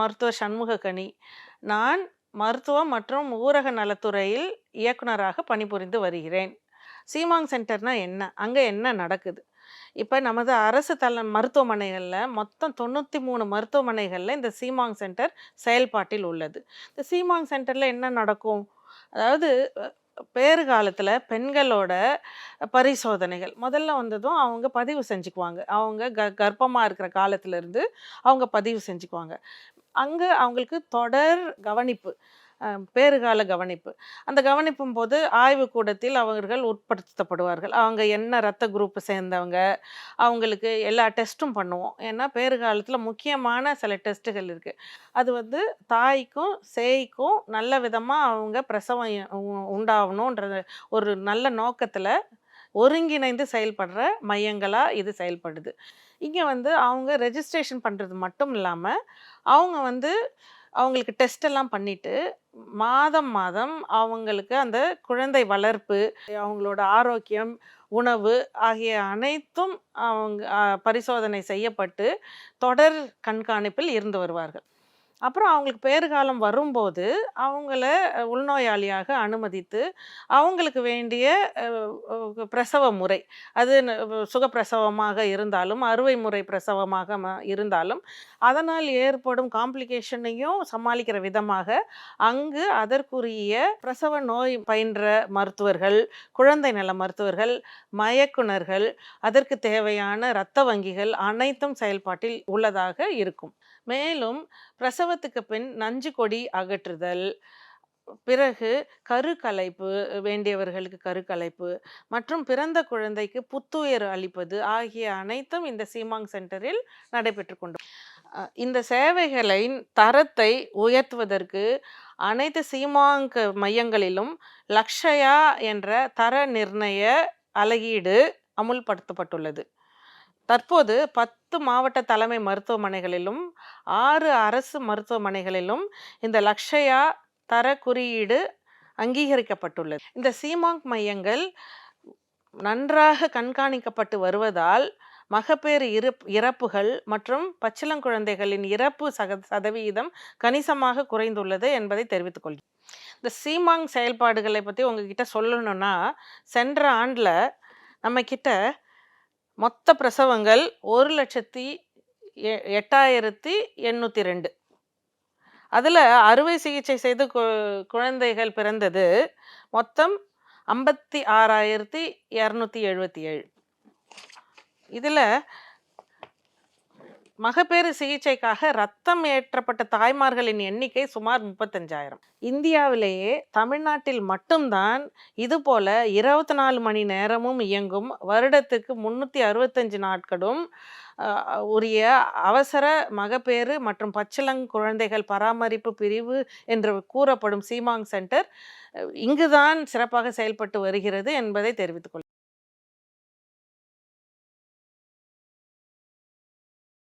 மருத்துவ சண்முககனி நான் மருத்துவம் மற்றும் ஊரக நலத்துறையில் இயக்குனராக பணிபுரிந்து வருகிறேன். சீமாங் சென்டர்னால் என்ன? அங்கே என்ன நடக்குது? இப்போ நமது அரசு தல மருத்துவமனைகளில் மொத்தம் தொண்ணூற்றி மூணு மருத்துவமனைகளில் இந்த சீமாங் சென்டர் செயல்பாட்டில் உள்ளது. இந்த சீமாங் சென்டரில் என்ன நடக்கும்? அதாவது பேறு காலத்தில் பெண்களோட பரிசோதனைகள். முதல்ல வந்ததும் அவங்க பதிவு செஞ்சுக்குவாங்க. அவங்க க கர்ப்பமாக இருக்கிற காலத்திலேருந்து அவங்க பதிவு செஞ்சுக்குவாங்க. அங்கே அவங்களுக்கு தொடர் கவனிப்பு பேறுகால கவனிப்பு. அந்த கவனிப்பும் போது ஆய்வு கூடத்தில் அவர்கள் உட்படுத்தப்படுவார்கள். அவங்க என்ன ரத்த குரூப் சேர்ந்தவங்க அவங்களுக்கு எல்லா டெஸ்ட்டும் பண்ணுவோம். ஏன்னா பேறுகாலத்தில் முக்கியமான சில டெஸ்ட்டுகள் இருக்குது அது வந்து தாய்க்கும் சேய்க்கும் நல்ல விதமாக அவங்க பிரசவம் உண்டாகணுன்ற ஒரு நல்ல நோக்கத்தில் ஒருங்கிணைந்து செயல்படுற மையங்களாக இது செயல்படுது. இங்கே வந்து அவங்க ரெஜிஸ்ட்ரேஷன் பண்ணுறது மட்டும் இல்லாமல் அவங்க வந்து அவங்களுக்கு டெஸ்டெல்லாம் பண்ணிவிட்டு மாதம் மாதம் அவங்களுக்கு அந்த குழந்தை வளர்ப்பு அவங்களோட ஆரோக்கியம் உணவு ஆகிய அனைத்தும் அவங்க பரிசோதனை செய்யப்பட்டு தொடர் கண்காணிப்பில் இருந்து வருவார்கள். அப்புறம் அவங்களுக்கு பேறுகாலம் வரும்போது அவங்கள உள்நோயாளியாக அனுமதித்து அவங்களுக்கு வேண்டிய பிரசவ முறை. அது ந- சுகப்பிரசவமாக இருந்தாலும் அறுவை முறை பிரசவமாக ம- இருந்தாலும் அதனால் ஏற்படும் காம்ப்ளிகேஷனையும் சமாளிக்கிற விதமாக அங்கு அதற்குரிய பிரசவ நோய் பயின்ற மருத்துவர்கள் குழந்தை நல மருத்துவர்கள் மயக்குனர்கள் அதற்கு தேவையான இரத்த வங்கிகள் அனைத்தும் செயல்பாட்டில் உள்ளதாக இருக்கும். மேலும் பிரசவ பிரசவத்துக்கு பின் நஞ்சு கொடி அகற்றுதல் பிறகு கருக்கலைப்பு வேண்டியவர்களுக்கு கருக்கலைப்பு மற்றும் பிறந்த குழந்தைக்கு புத்துயிர் அளிப்பது ஆகிய அனைத்தும் இந்த சீமாங் சென்டரில் நடைபெற்று கொண்டு இந்த சேவைகளின் தரத்தை உயர்த்துவதற்கு அனைத்து சீமாங் மையங்களிலும் லக்ஷயா என்ற தர நிர்ணய அலகீடு அமுல்படுத்தப்பட்டுள்ளது. தற்போது பத்து மாவட்ட தலைமை மருத்துவமனைகளிலும் ஆறு அரசு மருத்துவமனைகளிலும் இந்த லக்ஷயா தர குறியீடு அங்கீகரிக்கப்பட்டுள்ளது. இந்த சீமாங் மையங்கள் நன்றாக கண்காணிக்கப்பட்டு வருவதால் மகப்பேறு இரு இறப்புகள் மற்றும் பச்சிளங்குழந்தைகளின் இறப்பு சக சதவீதம் கணிசமாக குறைந்துள்ளது என்பதை தெரிவித்துக் கொள்கிறேன் இந்த சீமாங் செயல்பாடுகளை பற்றி உங்ககிட்ட சொல்லணும்னா சென்ற ஆண்டில் நம்ம கிட்ட மொத்த பிரசவங்கள் ஒரு லட்சத்தி எ- எட்டாயிரத்தி எண்ணூற்றி ரெண்டு. அதில் அறுவை சிகிச்சை செய்து கு- குழந்தைகள் பிறந்தது மொத்தம் ஐம்பத்தி ஆறாயிரத்தி இரநூத்தி எழுபத்தி ஏழு. இதில் மகப்பேறு சிகிச்சைக்காக ரத்தம் ஏற்றப்பட்ட தாய்மார்களின் எண்ணிக்கை சுமார் முப்பத்தஞ்சாயிரம். இந்தியாவிலேயே தமிழ்நாட்டில் மட்டும்தான் இதுபோல இருபத்தி நாலு மணி நேரமும் இயங்கும் வருடத்துக்கு முன்னூற்றி அறுபத்தஞ்சு நாட்களும் உரிய அவசர மகப்பேறு மற்றும் பச்சிளங் குழந்தைகள் பராமரிப்பு பிரிவு என்று கூறப்படும் சீமாங் சென்டர் இங்குதான் சிறப்பாக செயல்பட்டு வருகிறது என்பதை தெரிவித்துக் கொள்கிறேன்